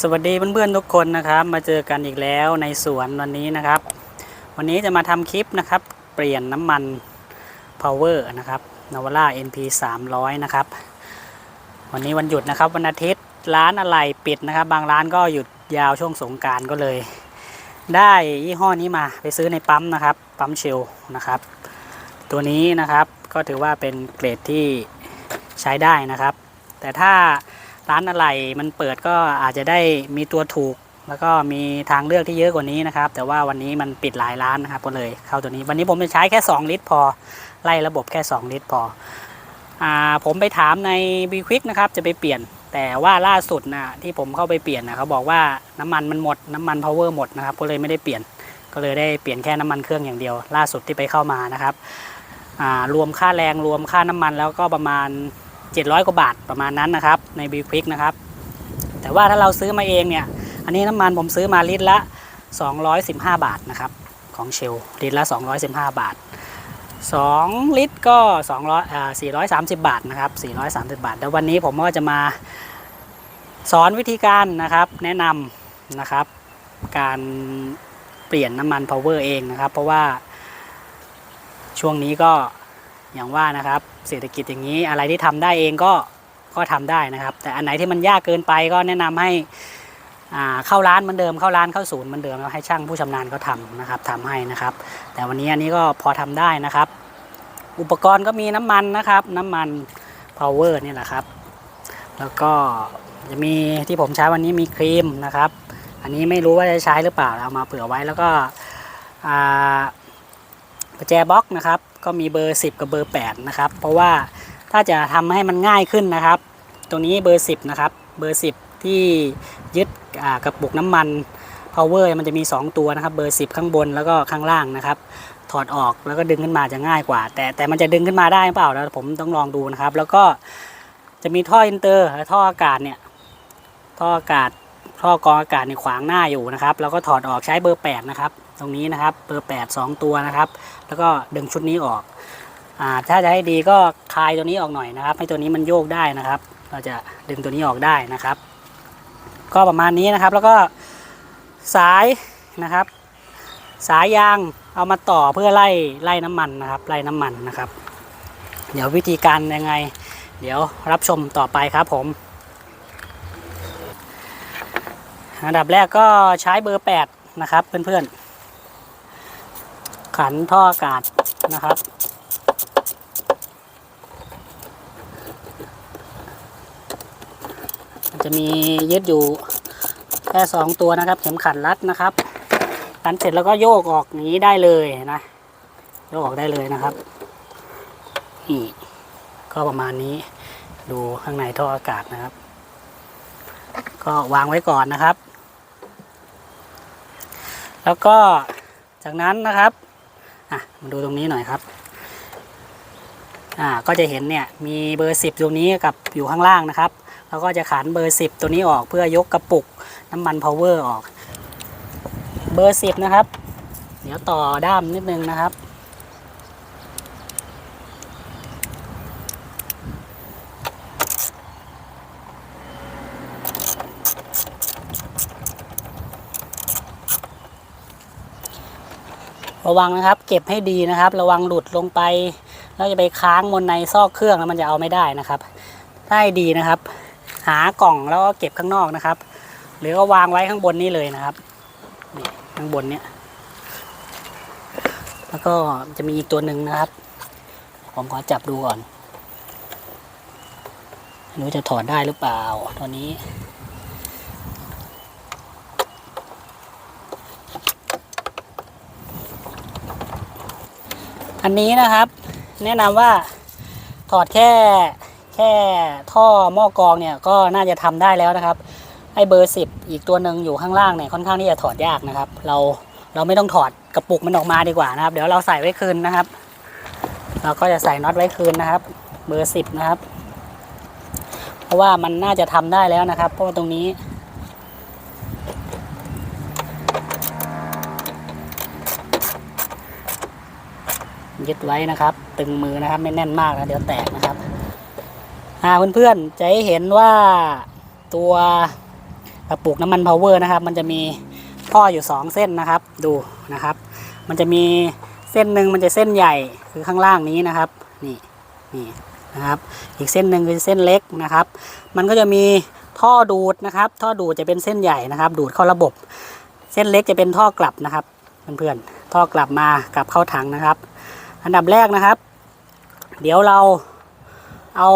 สวัสดีเพื่อนๆทุกคนนะครับ มาเจอกันอีกแล้วในสวนวันนี้นะครับ วันนี้จะมาทำคลิปนะครับ เปลี่ยนน้ำมัน Power นะครับนาวาร่า NP 300 นะครับ วันนี้วันหยุดนะครับ วันอาทิตย์ร้านอะไรปิดนะครับ บางร้านก็หยุดยาวช่วงสงการก็เลย ได้ยี่ห้อนี้มาไปซื้อในปั๊มนะครับ ปั๊มเชลนะครับ ตัวนี้นะครับก็ถือว่าเป็นเกรดที่ใช้ได้นะครับ แต่ถ้า ร้านอะไรมันเปิดก็อาจจะได้มีตัวถูก แล้วก็มีทางเลือกที่เยอะกว่านี้นะครับ แต่ว่าวันนี้มันปิดหลายร้านนะครับก็เลยเข้าตัวนี้ วันนี้ผมจะใช้แค่ 2 ลิตร พอไล่ระบบแค่ 2 ลิตรพออ่าผมไปถามใน b q u i c k นะครับจะไปเปลี่ยนแต่ว่าล่าสุดนะที่ผมเข้าไปเปลี่ยนนะเขาบอกว่าน้ำมันมันหมดน้ำมัน power หมดนะครับก็เลยไม่ได้เปลี่ยน ก็เลยได้เปลี่ยนแค่น้ำมันเครื่องอย่างเดียว ล่าสุดที่ไปเข้ามานะครับอ่ารวมค่าแรงรวมค่าน้ำมันแล้วก็ประมาณ 700 กว่าบาทประมาณนั้นนะครับ ใน b q u i c k นะครับ แต่ว่าถ้าเราซื้อมาเองเนี่ย อันนี้น้ำมันผมซื้อมาลิตรละ 215 บาทนะครับ ของเชลลิตรละ 215 บาท 2 ลิตรก็200อ่า430 บาทนะครับ 430 บาท แล้ววันนี้ผมก็จะมาสอนวิธีการนะครับ แนะนำนะครับ การเปลี่ยนน้ำมัน power เองนะครับ เพราะว่าช่วงนี้ก็ อย่างว่านะครับ เศรษฐกิจอย่างนี้อะไรที่ทำได้เองก็ก็ทำได้นะครับ แต่อันไหนที่มันยากเกินไปก็แนะนำให้อ่าเข้าร้านเหมือนเดิมเข้าร้านเข้าศูนย์เหมือนเดิมแล้วให้ช่างผู้ชำนาญเขาทำนะครับทำให้นะครับ แต่วันนี้อันนี้ก็พอทำได้นะครับ อุปกรณ์ก็มีน้ำมันนะครับ น้ำมัน power นี่แหละครับ แล้วก็จะมีที่ผมใช้วันนี้มีครีมนะครับ อันนี้ไม่รู้ว่าจะใช้หรือเปล่าเอามาเผื่อไว้แล้วก็อ่า ประแจบล็อกนะครับ ก็มีเบอร์ 10 กับเบอร์ 8 นะครับ เพราะว่าถ้าจะทำให้มันง่ายขึ้นนะครับ ตรงนี้เบอร์ 10 นะครับ เบอร์ 10 ที่ยึดกระปุกน้ำมัน power มันจะมี 2 ตัวนะครับ เบอร์ 10 ข้างบนแล้วก็ข้างล่างนะครับ ถอดออกแล้วก็ดึงขึ้นมาจะง่ายกว่า แต่แต่มันจะดึงขึ้นมาได้หรือเปล่าแล้วผมต้องลองดูนะครับ แล้วก็จะมีท่ออินเตอร์ท่ออากาศเนี่ย ท่ออากาศท่อกรองอากาศในขวางหน้าอยู่นะครับ แล้วก็ถอดออกใช้เบอร์ 8 นะครับ ตรงนี้นะครับเบอร์8 2ตัวนะครับ แล้วก็ดึงชุดนี้ออกอ่าถ้าจะให้ดีก็คลายตัวนี้ออกหน่อยนะครับ ให้ตัวนี้มันโยกได้นะครับ เราจะดึงตัวนี้ออกได้นะครับ ก็ประมาณนี้นะครับ แล้วก็สายนะครับ สายยางเอามาต่อเพื่อไล่ไล่น้ำมันนะครับ ไล่น้ำมันนะครับ เดี๋ยววิธีการยังไง เดี๋ยวรับชมต่อไปครับผมอันดับแรกก็ใช้เบอร์ 8 นะครับเพื่อนๆ ขันท่ออากาศนะครับ จะมียึดอยู่แค่สองตัวนะครับ เข็มขัดรัดนะครับรันเสร็จแล้วก็โยกออกนี้ได้เลยนะโยกออกได้เลยนะครับนี่ก็ประมาณนี้ดูข้างในท่ออากาศนะครับ ก็วางไว้ก่อนนะครับ แล้วก็จากนั้นนะครับ อะมาดูตรงนี้หน่อยครับอ่าก็จะเห็นเนี่ยมีเบอร์สิบตรงนี้กับอยู่ข้างล่างนะครับ แล้วก็จะขานเบอร์สิบตัวนี้ออกเพื่อยกกระปุกน้ำมัน power ออก เบอร์สิบนะครับ เดี๋ยวต่อด้ามนิดนึงนะครับ ระวังนะครับ เก็บให้ดีนะครับ ระวังหลุดลงไปแล้วจะไปค้างบนในซอกเครื่องแล้วมันจะเอาไม่ได้นะครับถ้าให้ดีนะครับ หากล่องแล้วก็เก็บข้างนอกนะครับ หรือก็วางไว้ข้างบนนี้เลยนะครับนี่ข้างบนเนี้ยแล้วก็จะมีอีกตัวหนึ่งนะครับ ผมขอจับดูก่อนไม่รู้จะถอดได้หรือเปล่าตัวนี้ อันนี้นะครับ แนะนำว่าถอดแค่แค่ท่อหม้อกรองเนี่ยก็น่าจะทำได้แล้วนะครับไอเบอร์สิบอีกตัวหนึ่งอยู่ข้างล่างเนี่ยค่อนข้างที่จะถอดยากนะครับ เราเราไม่ต้องถอดกระปุกมันออกมาดีกว่านะครับ เดี๋ยวเราใส่ไว้คืนนะครับ เราก็จะใส่น็อตไว้คืนนะครับ เบอร์สิบนะครับ เพราะว่ามันน่าจะทำได้แล้วนะครับ เพราะว่าตรงนี้ ยึดไว้นะครับ ตึงมือนะครับ ไม่แน่นมากนะเดี๋ยวแตกนะครับอ่าเพื่อนๆจะเห็นว่าตัวกระปุกน้ำมันพาวเวอร์นะครับ มันจะมีท่ออยู่สองเส้นนะครับ ดูนะครับ มันจะมีเส้นหนึ่งมันจะเส้นใหญ่คือข้างล่างนี้นะครับ นี่นี่นะครับ อีกเส้นหนึ่งคือเส้นเล็กนะครับ มันก็จะมีท่อดูดนะครับ ท่อดูดจะเป็นเส้นใหญ่นะครับ ดูดเข้าระบบ เส้นเล็กจะเป็นท่อกลับนะครับ เพื่อนๆท่อกลับมากลับเข้าถังนะครับ อันดับแรกนะครับ เดี๋ยวเราเอา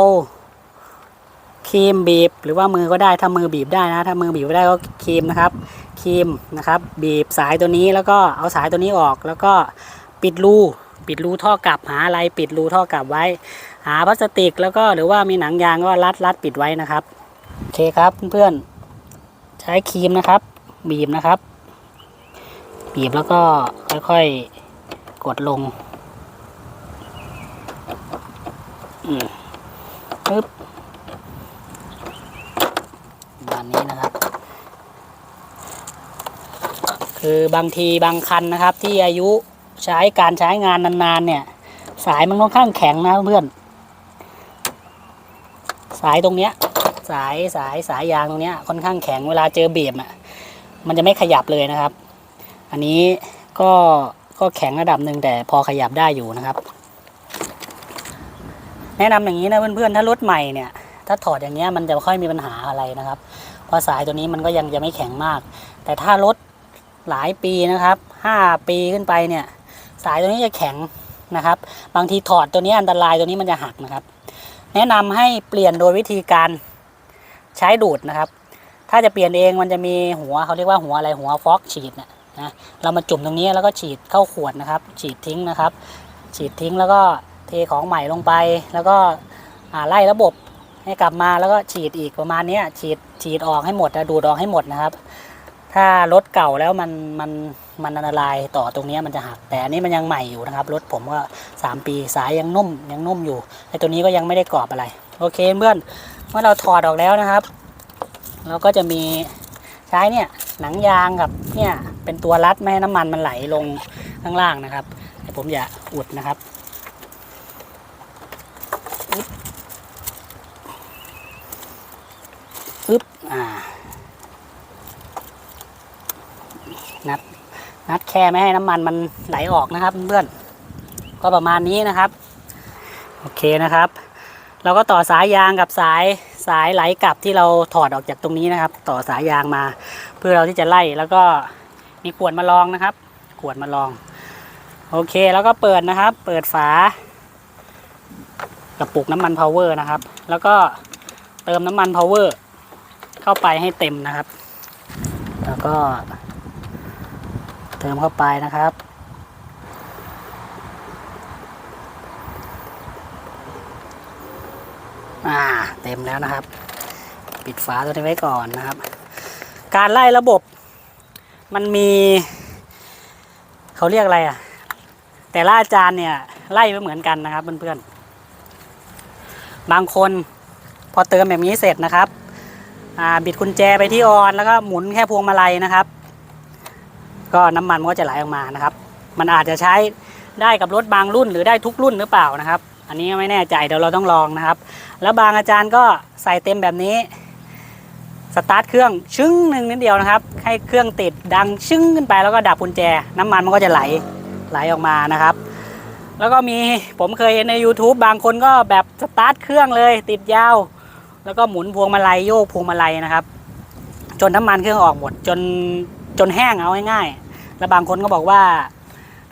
ครีมบีบ หรือว่ามือก็ได้ถ้ามือบีบได้นะ ถ้ามือบีบไม่ได้ก็ครีมนะครับครีมนะครับ บีบสายตัวนี้แล้วก็เอาสายตัวนี้ออก แล้วก็ปิดรูปิดรูท่อกลับหาอะไรปิดรูท่อกลับไว้ หาพลาสติกแล้วก็หรือว่ามีหนังยางก็รัดรัดปิดไว้นะครับโอเคครับเพื่อนๆใช้ครีมนะครับ บีบนะครับ บีบแล้วก็ค่อยๆกดลง อืม ปึ๊บประมาณนี้นะครับ คือบางทีบางคันนะครับ ที่อายุใช้การใช้งานนานๆ เนี่ย สายมันค่อนข้างแข็งนะเพื่อน สายตรงเนี้ย สายสายสายยางตรงเนี้ยค่อนข้างแข็งเวลาเจอเบียบอะมันจะไม่ขยับเลยนะครับ อันนี้ก็ก็แข็งระดับหนึ่งแต่พอขยับได้อยู่นะครับ แนะนำอย่างนี้นะเพื่อนๆ ถ้ารถใหม่เนี่ย ถ้าถอดอย่างเงี้ยมันจะค่อยมีปัญหาอะไรนะครับ เพราะสายตัวนี้มันก็ยังจะไม่แข็งมาก แต่ถ้ารถหลายปีนะครับห้าปีขึ้นไปเนี่ย สายตัวนี้จะแข็งนะครับ บางทีถอดตัวนี้อันตรายตัวนี้มันจะหักนะครับ แนะนำให้เปลี่ยนโดยวิธีการใช้ดูดนะครับ ถ้าจะเปลี่ยนเองมันจะมีหัวเขาเรียกว่าหัวอะไรหัวฟอกฉีดนะนะเรามาจุ่มตรงนี้แล้วก็ฉีดเข้าขวดนะครับ ฉีดทิ้งนะครับ ฉีดทิ้งแล้วก็ เทของใหม่ลงไป แล้วก็ไล่ระบบให้กลับมาแล้วก็ฉีดอีกประมาณนี้ฉีดฉีดออกให้หมดนะดูดออกให้หมดนะครับ ถ้ารถเก่าแล้วมันมันมันอันตรายต่อตรงนี้มันจะหักแต่อันนี้มันยังใหม่อยู่นะครับ รถผมก็ 3 ปีสายยังนุ่มยังนุ่มอยู่ไอตัวนี้ก็ยังไม่ได้กรอบอะไร โอเคเพื่อนเมื่อเราถอดออกแล้วนะครับเราก็จะมีใช้เนี่ยหนังยางกับเนี่ยเป็นตัวรัดไม่ให้น้ำมันมันไหลลงข้างล่างนะครับเดี๋ยวผมจะอุดนะครับ อึ๊บอึ๊บอ่า นัด นัดแค่ไม่ให้น้ำมันมันไหลออกนะครับเพื่อน ก็ประมาณนี้นะครับ โอเคนะครับ เราก็ต่อสายยางกับสายสายไหลกลับที่เราถอดออกจากตรงนี้นะครับ ต่อสายยางมา เพื่อเราที่จะไล่แล้วก็มีขวดมาลองนะครับ ขวดมาลอง โอเคแล้วก็เปิดนะครับ เปิดฝา กระปุกน้ำมันพาวเวอร์นะครับ แล้วก็เติมน้ำมันพาวเวอร์เข้าไปให้เต็มนะครับ แล้วก็เติมเข้าไปนะครับ อ่าเต็มแล้วนะครับ ปิดฝาตัวนี้ไว้ก่อนนะครับ การไล่ระบบมันมีเขาเรียกอะไรอะ แต่ละอาจารย์เนี่ยไล่ไม่เหมือนกันนะครับเพื่อนๆ บางคนพอเติมแบบนี้เสร็จนะครับบิดกุญแจไปที่ออน แล้วก็หมุนแค่พวงมาลัยนะครับ ก็น้ำมันมันก็จะไหลออกมานะครับ มันอาจจะใช้ได้กับรถบางรุ่นหรือได้ทุกรุ่นหรือเปล่านะครับ อันนี้ไม่แน่ใจเดี๋ยวเราต้องลองนะครับ แล้วบางอาจารย์ก็ใส่เต็มแบบนี้สตาร์ทเครื่องชึ้งหนึ่งนิดเดียวนะครับ ให้เครื่องติดดังชึ้งขึ้นไปแล้วก็ดับกุญแจ น้ำมันมันก็จะไหลไหลออกมานะครับ แล้วก็มีผมเคยเห็นใน YouTube บางคนก็แบบสตาร์ทเครื่องเลยติดยาว แล้วก็หมุนพวงมาลัยโยกพวงมาลัยนะครับ จนน้ำมันเครื่องออกหมดจนจนแห้งเอาง่ายๆแล้วบางคนก็บอกว่า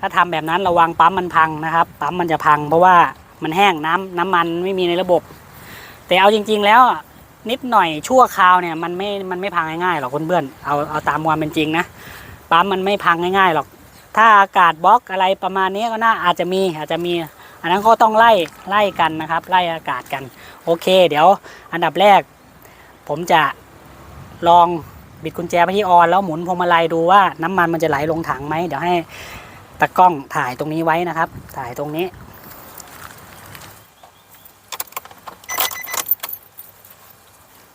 ถ้าทำแบบนั้นระวังปั๊มมันพังนะครับปั๊มมันจะพัง เพราะว่ามันแห้งน้ำน้ำมันไม่มีในระบบ แต่เอาจริง ๆ แล้วนิดหน่อยชั่วคราวเนี่ยมันไม่มันไม่พังง่ายๆหรอกเพื่อนๆเอาเอาตามความเป็นจริงนะปั๊มมันไม่พังง่ายๆหรอก ถ้าอากาศบล็อกอะไรประมาณนี้ก็น่าอาจจะมีอาจจะมี อันนั้นก็ต้องไล่ไล่กันนะครับ ไล่อากาศกัน โอเค เดี๋ยวอันดับแรก ผมจะลองบิดกุญแจไปที่ออนแล้วหมุนพวงมาลัยดูว่าน้ำมันมันจะไหลลงถังไหมเดี๋ยวให้ตะกล้องถ่ายตรงนี้ไว้นะครับ ถ่ายตรงนี้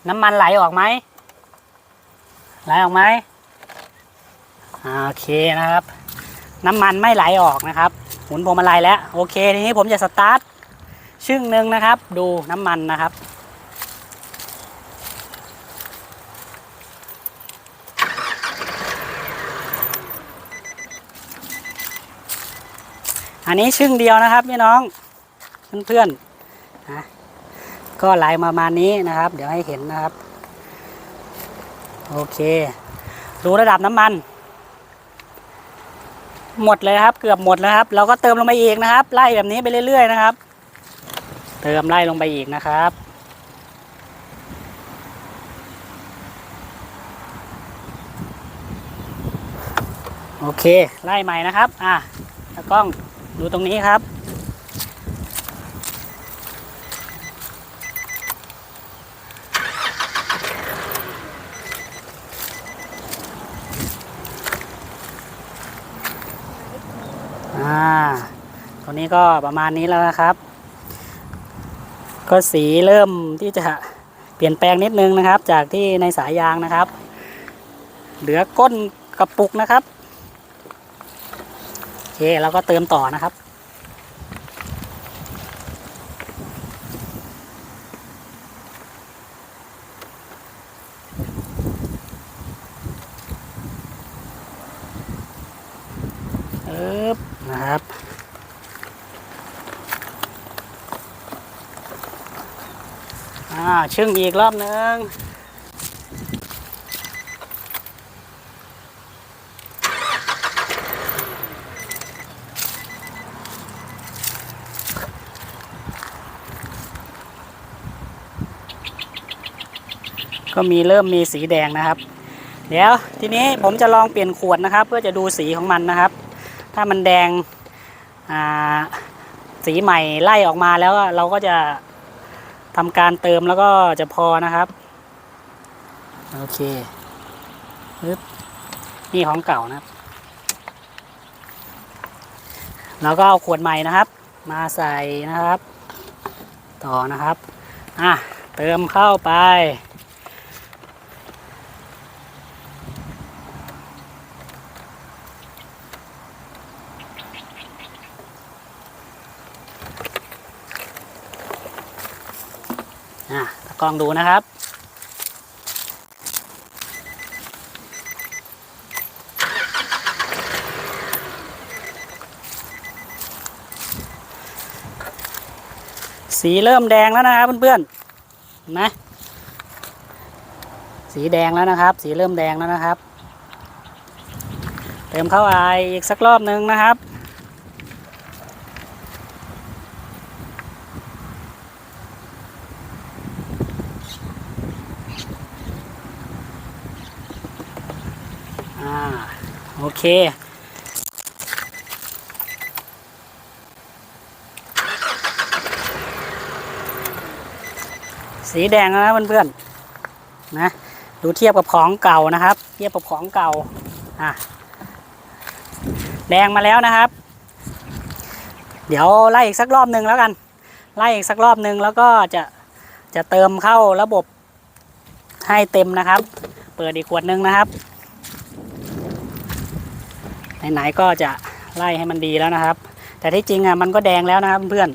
น้ำมันไหลออกไหมไหลออกไหมโอเคนะครับ น้ำมันไม่ไหลออกนะครับ หมุนพวงมาลัยแล้วโอเคทีนี้ผมจะสตาร์ทชึ่งหนึ่งนะครับ ดูน้ำมันนะครับ อันนี้ชึ่งเดียวนะครับพี่น้องเพื่อนๆนะก็ไหลประมาณนี้นะครับ เดี๋ยวให้เห็นนะครับ โอเค ดูระดับน้ำมัน หมดเลยครับ เกือบหมดแล้วครับ เราก็เติมลงไปอีกนะครับ ไล่แบบนี้ไปเรื่อย ๆ นะครับ เติมไล่ลงไปอีกนะครับ โอเค ไล่ใหม่นะครับ อะตากล้องดูตรงนี้ครับ ตรงนี้ก็ประมาณนี้แล้วนะครับ ก็สีเริ่มที่จะเปลี่ยนแปลงนิดนึงนะครับ จากที่ในสายยางนะครับ เหลือก้นกระปุกนะครับโอเคเราก็เติมต่อนะครับ เอ๊บนะครับ อ่าชึ่ งอีกรอบหนึ่งก็มีเริ่มมีสีแดงนะครับ เดี๋ยวทีนี้ผมจะลองเปลี่ยนขวดนะครับ เพื่อจะดูสีของมันนะครับ ถ้ามันแดงสีใหม่ไล่ออกมาแล้วเราก็จะ ทำการเติมแล้วก็จะพอนะครับ โอเคปึ๊บนี่ของเก่านะครับ แล้วก็เอาขวดใหม่นะครับ มาใส่นะครับ ต่อนะครับ อะ เติมเข้าไป กล้องดูนะครับ สีเริ่มแดงแล้วนะครับเพื่อนๆเห็นไหมสีแดงแล้วนะครับ สีเริ่มแดงแล้วนะครับ เติมเข้าไออีกสักรอบหนึ่งนะครับ อ่า โอ เค สีแดงแล้วนะเพื่อนๆนะดูเทียบกับของเก่านะครับ เทียบกับของเก่าอะแดงมาแล้วนะครับ เดี๋ยวไล่อีกสักรอบหนึ่งแล้วกัน ไล่อีกสักรอบหนึ่งแล้วก็จะจะเติมเข้าระบบให้เต็มนะครับ เปิดอีกขวดนึงนะครับ ไหนๆก็จะไล่ให้มันดีแล้วนะครับ แต่ที่จริงอะมันก็แดงแล้วนะครับเพื่อน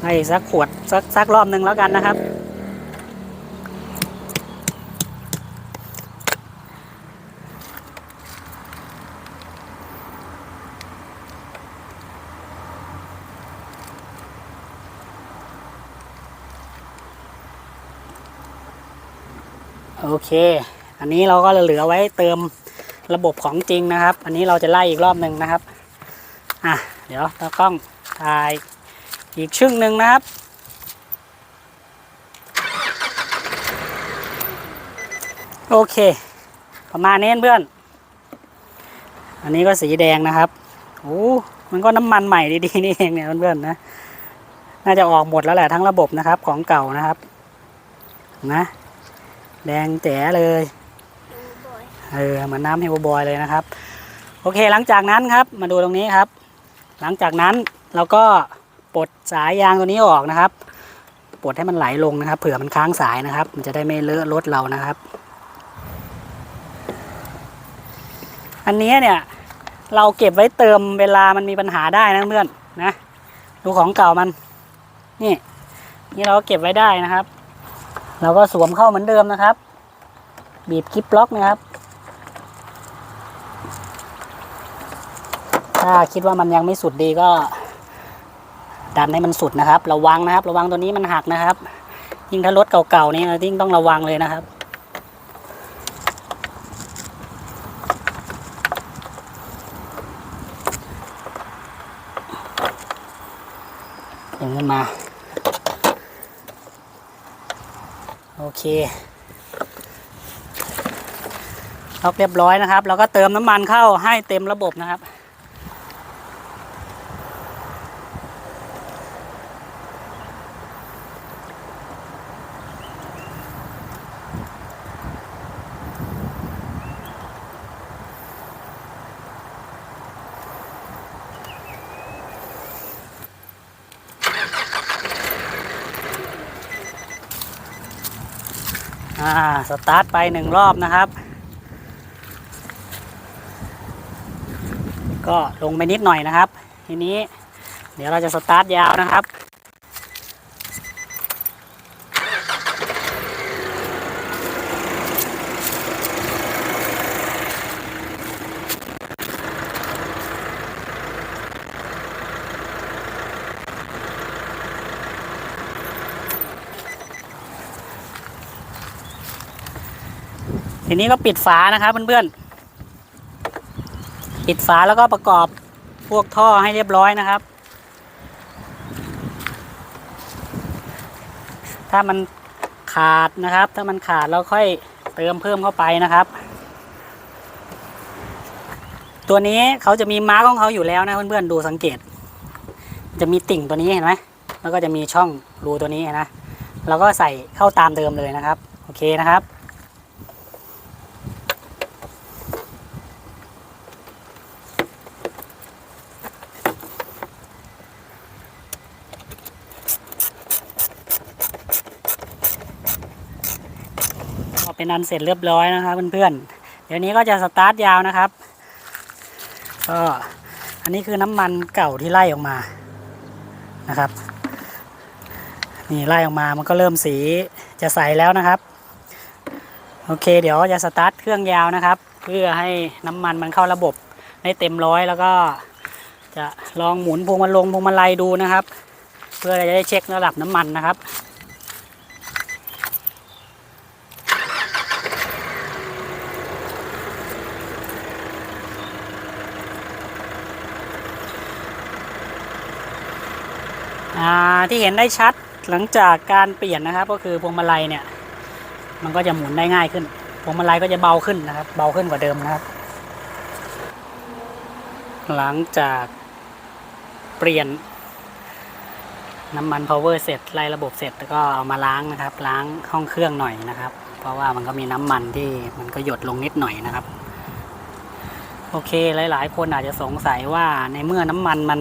ไล่สักขวดสักสักรอบหนึ่งแล้วกันนะครับ โอเค อันนี้เราก็เหลือไว้เติมระบบของจริงนะครับ อันนี้เราจะไล่อีกรอบหนึ่งนะครับ อะ เดี๋ยวตากล้องถ่ายอีกชึ่งหนึ่งนะครับ โอเค ประมาณนี้เพื่อน อันนี้ก็สีแดงนะครับ โอ้ มันก็น้ำมันใหม่ดีๆนี่เองเนี่ยเพื่อนๆนะ น่าจะออกหมดแล้วแหละทั้งระบบนะครับของเก่านะครับ นะ แดงแจ๋เลยเออเหมือนน้ำเฮลบอยเลยนะครับ โอเคหลังจากนั้นครับมาดูตรงนี้ครับ หลังจากนั้นเราก็ปลดสายยางตัวนี้ออกนะครับปลดให้มันไหลลงนะครับ เผื่อมันค้างสายนะครับ มันจะได้ไม่เลอะรถเรานะครับ อันนี้เนี่ยเราเก็บไว้เติมเวลามันมีปัญหาได้นะเพื่อนนะ ดูของเก่ามัน นี่ นี่เราก็เก็บไว้ได้นะครับ เราก็สวมเข้าเหมือนเดิมนะครับ บีบคลิปล็อกนะครับ ถ้าคิดว่ามันยังไม่สุดดีก็ดันให้มันสุดนะครับ ระวังนะครับ ระวังตัวนี้มันหักนะครับ ยิ่งถ้ารถเก่าๆนี่ยิ่งต้องระวังเลยนะครับอย่างขึ้นมา โอเคล็อกเรียบร้อยนะครับ เราก็เติมน้ำมันเข้าให้เต็มระบบนะครับ อ่า สตาร์ทไปหนึ่งรอบนะครับ ก็ลงไปนิดหน่อยนะครับ ทีนี้เดี๋ยวเราจะสตาร์ทยาวนะครับ ทีนี้ก็ปิดฝานะครับเพื่อนๆ ปิดฝาแล้วก็ประกอบพวกท่อให้เรียบร้อยนะครับ ถ้ามันขาดนะครับ ถ้ามันขาดเราค่อยเติมเพิ่มเข้าไปนะครับ ตัวนี้เขาจะมีมาร์กของเขาอยู่แล้วนะเพื่อนๆดูสังเกต จะมีติ่งตัวนี้เห็นไหมแล้วก็จะมีช่องรูตัวนี้นะเราก็ใส่เข้าตามเดิมเลยนะครับ โอเคนะครับ นันเสร็จเรียบร้อยนะครับเพื่อนๆ เดี๋ยวนี้ก็จะสตาร์ทยาวนะครับก็อันนี้คือน้ำมันเก่าที่ไล่ออกมานะครับนี่ไล่ออกมามันก็เริ่มสีจะใสแล้วนะครับ โอเค เดี๋ยวจะสตาร์ทเครื่องยาวนะครับ เพื่อให้น้ำมันมันเข้าระบบได้เต็มร้อยแล้วก็จะลองหมุนพวงมาลงพวงมาลัยดูนะครับ เพื่อจะได้เช็คระดับน้ำมันนะครับ ที่เห็นได้ชัดหลังจากการเปลี่ยนนะครับ ก็คือพวงมาลัยเนี่ย มันก็จะหมุนได้ง่ายขึ้น พวงมาลัยก็จะเบาขึ้นนะครับ เบาขึ้นกว่าเดิมนะครับ หลังจากเปลี่ยนน้ำมัน power เสร็จไล่ระบบเสร็จแล้วก็เอามาล้างนะครับ ล้างห้องเครื่องหน่อยนะครับ เพราะว่ามันก็มีน้ำมันที่มันก็หยดลงนิดหน่อยนะครับ โอเคหลาย ๆ คนอาจจะสงสัยว่าในเมื่อน้ำมันมัน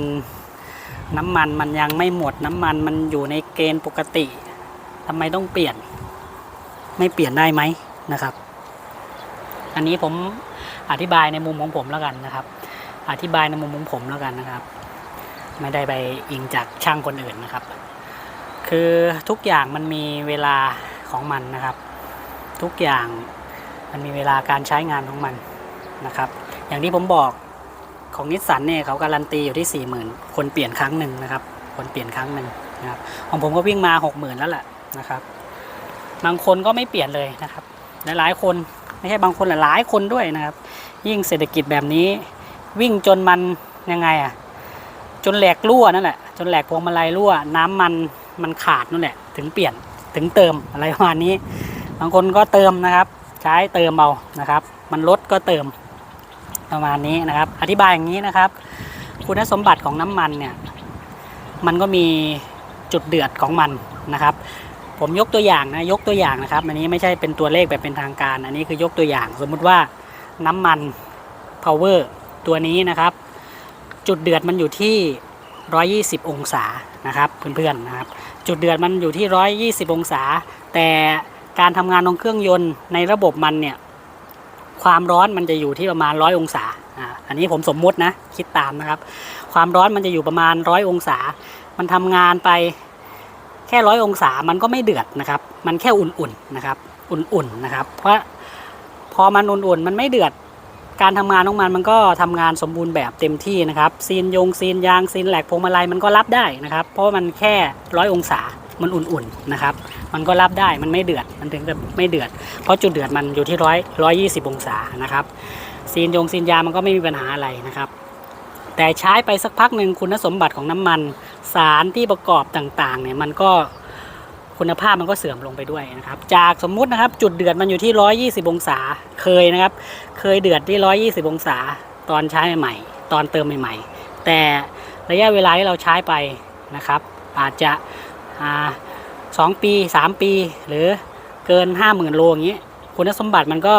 น้ำมันมันยังไม่หมดน้ำมันมันอยู่ในเกณฑ์ปกติทำไมต้องเปลี่ยน ไม่เปลี่ยนได้ไหมนะครับ อันนี้ผมอธิบายในมุมของผมแล้วกันนะครับ อธิบายในมุมของผมแล้วกันนะครับ ไม่ได้ไปอิงจากช่างคนอื่นนะครับ คือทุกอย่างมันมีเวลาของมันนะครับ ทุกอย่างมันมีเวลาการใช้งานของมันนะครับ อย่างที่ผมบอก ของนิสสันเนี่ยเขาการันตีอยู่ที่ 4 0,000 คนเปลี่ยนครั้งหนึ่งนะครับ คนเปลี่ยนครั้งหนึ่งนะครับของผมก็วิ่งมา 60,000 แล้วแหละนะครับ บางคนก็ไม่เปลี่ยนเลยนะครับ หลายๆคนไม่ใช่บางคนหลายคนด้วยนะครับ ยิ่งเศรษฐกิจแบบนี้วิ่งจนมันยังไงอะจนแหลกรั่วนั่นแหละจนแหลกพวงมาลัยรั่ว น้ำมันมันขาดนั่นแหละ ถึงเปลี่ยนถึงเติมอะไรประมาณนี้ บางคนก็เติมนะครับ ใช้เติมเอานะครับ มันลดก็เติม ประมาณนี้นะครับ อธิบายอย่างนี้นะครับ คุณสมบัติของน้ำมันเนี่ยมันก็มีจุดเดือดของมันนะครับ ผมยกตัวอย่างนะยกตัวอย่างนะครับ อันนี้ไม่ใช่เป็นตัวเลขแบบเป็นทางการ อันนี้คือยกตัวอย่าง สมมุติว่าน้ำมัน power ตัวนี้นะครับ จุดเดือดมันอยู่ที่ 120 องศานะครับเพื่อนๆนะครับ จุดเดือดมันอยู่ที่ 120 องศา แต่การทำงานของเครื่องยนต์ในระบบมันเนี่ย ความร้อนมันจะอยู่ที่ประมาณ100องศาอ่าอันนี้ผมสมมุตินะคิดตามนะครับ ความร้อนมันจะอยู่ประมาณ100องศา มันทำงานไปแค่ร้อยองศามันก็ไม่เดือดนะครับ มันแค่อุ่นๆนะครับ อุ่นๆนะครับ เพราะพอมันอุ่นๆมันไม่เดือดการทำงานของมันมันก็ทำงานสมบูรณ์แบบเต็มที่นะครับซีนยงซีนยางซีนแหลกพวงมาลัยมันก็รับได้นะครับ เพราะมันแค่ร้อยองศา มันอุ่นๆนะครับ มันก็รับได้มันไม่เดือดมันถึงจะไม่เดือด เพราะจุดเดือดมันอยู่ที่ร้อยร้อยยี่สิบองศานะครับซีนยงซีนยามันก็ไม่มีปัญหาอะไรนะครับแต่ใช้ไปสักพักหนึ่งคุณสมบัติของน้ำมัน สารที่ประกอบต่างๆเนี่ยมันก็คุณภาพมันก็เสื่อมลงไปด้วยนะครับ จากสมมุตินะครับจุดเดือดมันอยู่ที่ 120 องศาเคยนะครับ เคยเดือดที่ 120 องศาตอนใช้ใหม่ๆตอนเติมใหม่ๆ แต่ระยะเวลาที่เราใช้ไปนะครับ อาจจะ สองปี 3 ปี หรือเกิน 50,000 โลอย่างนี้คุณสมบัติมันก็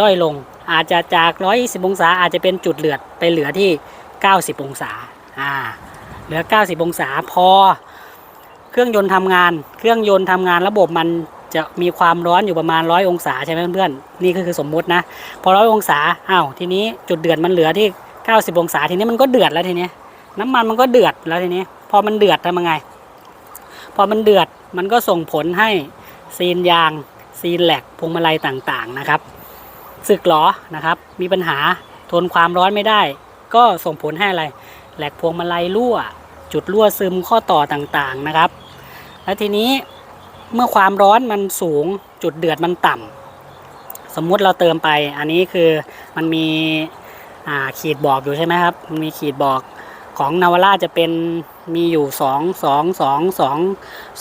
ด้อยลง อาจจะจาก 120 องศาอาจจะเป็นจุดเดือดไปเหลือที่ 90 องศาอ่าเหลือ 90 องศาพอ เครื่องยนต์ทำงาน เครื่องยนต์ทำงานระบบมันจะมีความร้อนอยู่ประมาณร้อยองศาใช่ไหมเพื่อนๆนี่ก็คือสมมุตินะ พอร้อยองศาอ้าวทีนี้จุดเดือดมันเหลือที่ 90 องศาทีนี้มันก็เดือดแล้วทีนี้น้ำมันมันก็เดือดแล้วทีนี้ พอมันเดือดทำยังไง พอมันเดือดมันก็ส่งผลให้ซีนยาง ซีนแหลกพวงมาลัยต่างๆนะครับสึกหรอนะครับ มีปัญหาทนความร้อนไม่ได้ ก็ส่งผลให้อะไร แหลกพวงมาลัยรั่ว จุดรั่วซึมข้อต่อต่างๆนะครับ แล้วทีนี้เมื่อความร้อนมันสูงจุดเดือดมันต่ำสมมุติเราเติมไป อันนี้คือมันมีขีดบอกอยู่ใช่ไหมครับ มันมีขีดบอก ของนาวาร่าจะเป็นมีอยู่สองสองสองสอง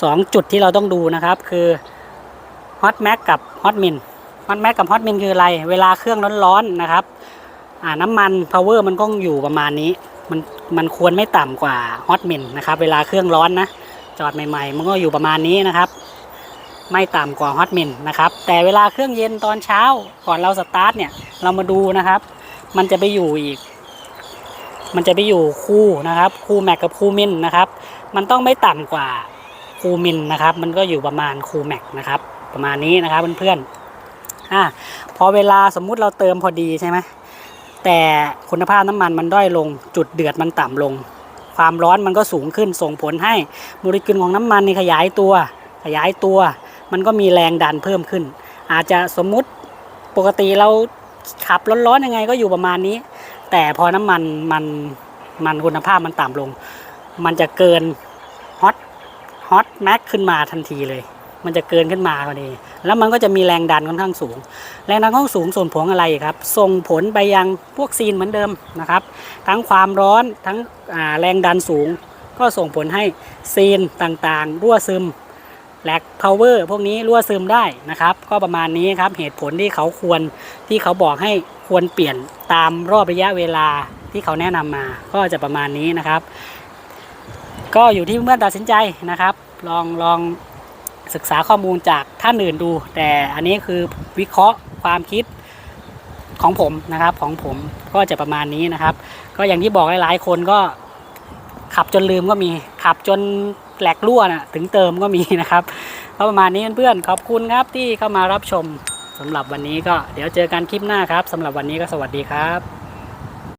สองจุดที่เราต้องดูนะครับ คือฮอตแม็กกับฮอตมินฮอตแม็กกับฮอตมินคืออะไร เวลาเครื่องร้อนๆนะครับน้ำมันพาวเวอร์มันก็อยู่ประมาณนี้ มันมันควรไม่ต่ำกว่าฮอตมินนะครับ เวลาเครื่องร้อนนะ จอดใหม่ๆ มันก็อยู่ประมาณนี้นะครับ ไม่ต่ำกว่าฮอตมินนะครับ แต่เวลาเครื่องเย็นตอนเช้าก่อนเราสตาร์ทเนี่ย เรามาดูนะครับ มันจะไปอยู่อีก มันจะไปอยู่คู่นะครับ คู่แม็กกับคู่มินนะครับ มันต้องไม่ต่ำกว่าคู่มินนะครับ มันก็อยู่ประมาณคู่แม็กนะครับ ประมาณนี้นะครับเพื่อนๆอะพอเวลาสมมุติเราเติมพอดีใช่ไหมแต่คุณภาพน้ำมันมันด้อยลง จุดเดือดมันต่ำลง ความร้อนมันก็สูงขึ้นส่งผลให้โมเลกุลของน้ำมันนี่ขยายตัว ขยายตัว มันก็มีแรงดันเพิ่มขึ้น อาจจะสมมุติปกติเราขับร้อนๆยังไงก็อยู่ประมาณนี้ แต่พอน้ำมันมันมันคุณภาพมันต่ำลง มันจะเกินฮอตฮอตแม็กขึ้นมาทันทีเลย มันจะเกินขึ้นมาพอดี แล้วมันก็จะมีแรงดันค่อนข้างสูง แรงดันค่อนข้างสูงส่งผลอะไรครับส่งผลไปยังพวกซีนเหมือนเดิมนะครับ ทั้งความร้อนทั้งแรงดันสูง ก็ส่งผลให้ซีนต่างๆ รั่วซึมแลกพาวเวอร์พวกนี้รั่วซึมได้นะครับ ก็ประมาณนี้ครับเหตุผลที่เขาควรที่เขาบอกให้ ควรเปลี่ยนตามรอบระยะเวลาที่เขาแนะนำมาก็จะประมาณนี้นะครับ ก็อยู่ที่เพื่อนตัดสินใจนะครับ ลองลองศึกษาข้อมูลจากท่านอื่นดู แต่อันนี้คือวิเคราะห์ความคิดของผมนะครับของผมก็จะประมาณนี้นะครับ ก็อย่างที่บอกหลายๆคนก็ขับจนลืมก็มีขับจนแหลกรั่วนะถึงเติมก็มีนะครับก็ประมาณนี้เพื่อนๆขอบคุณครับที่เข้ามารับชม สำหรับวันนี้ก็เดี๋ยวเจอกันคลิปหน้าครับสำหรับวันนี้ก็สวัสดีครับ